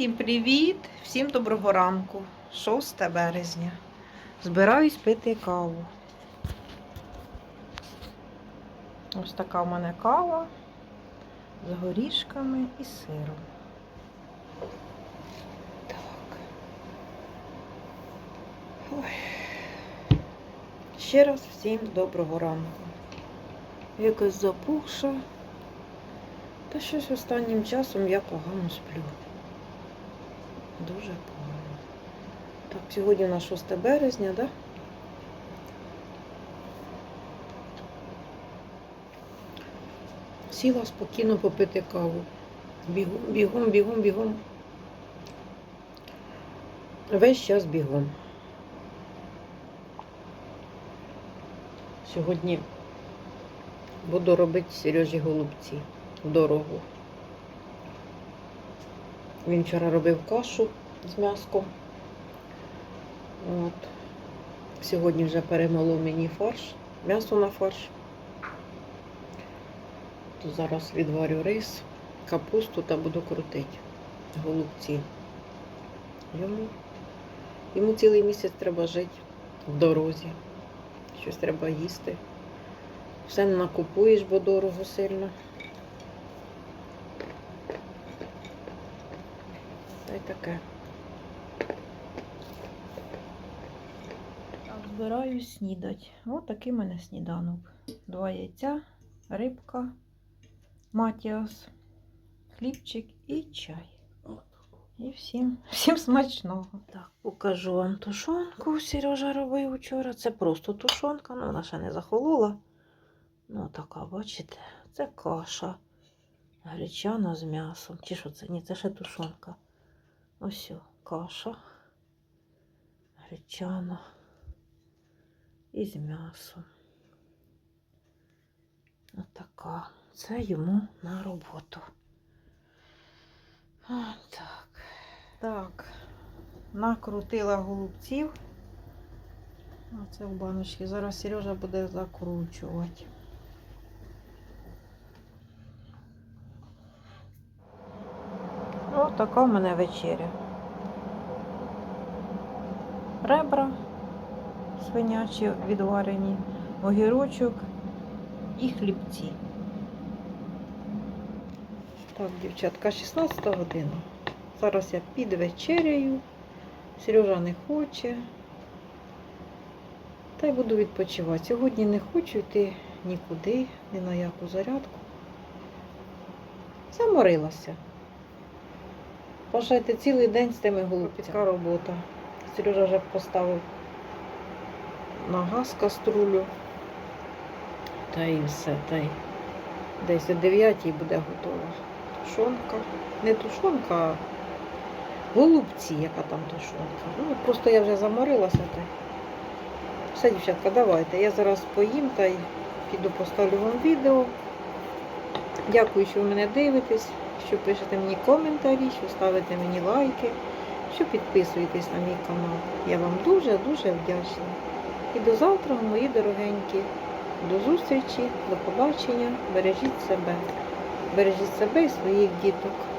Всім привіт! Всім доброго ранку. 6 березня. Збираюсь пити каву. Ось така в мене кава з горішками і сиром. Так. Ой. Ще раз всім доброго ранку. Якось запухша. Та щось останнім часом я погано сплю. Дуже погано. Так, сьогодні на 6 березня, да? Сіла спокійно попити каву. Бігом, бігом, бігом, бігом. Весь час бігом. Сьогодні буду робити Сережі голубці в дорогу. Він вчора робив кашу з м'яском. От. Сьогодні вже перемолов мені фарш, м'ясо на фарш. То зараз відварю рис, капусту та буду крутити голубці. Йому, йому цілий місяць треба жити в дорозі. Щось треба їсти. Все накупуєш, бо дорого сильно. Та й таке. Так, збираюсь снідати. Ось такий мене сніданок. Два яйця, рибка, матіас, хлібчик і чай. І всім, всім смачного. Так, покажу вам тушонку. Сережа робив вчора. Це просто тушонка, ну вона ще не захолола. Ну, така, бачите, це каша. Гречана з м'ясом. Чи що це? Ні, це ще тушонка. Ось каша. Гречана. І з м'ясом. Отака. Це йому на роботу. О, так. Так. Накрутила голубців. Оце в баночці. Зараз Сережа буде закручувати. Така в мене вечеря. Ребра свинячі відварені, огірочок і хлібці. Так, дівчатка, 16 година. Зараз я під вечерею. Сережа не хоче. Та й буду відпочивати. Сьогодні не хочу йти нікуди, ні на яку зарядку. Заморилася. Бажайте цілий день з тими голубцями. робота. Сережа вже поставив на газ каструлю. Та і все. Та й десь о 9 буде готова. Тушонка. Не тушонка, а голубці, яка там тушонка. Ну, просто я вже заморилася. Та й... Все, дівчатка, давайте. Я зараз поїм та й піду поставлю вам відео. Дякую, що ви мене дивитесь, що пишете мені коментарі, що ставите мені лайки, що підписуєтесь на мій канал. Я вам дуже-дуже вдячна. І до завтра, мої дорогенькі. До зустрічі, до побачення. Бережіть себе. Бережіть себе і своїх діток.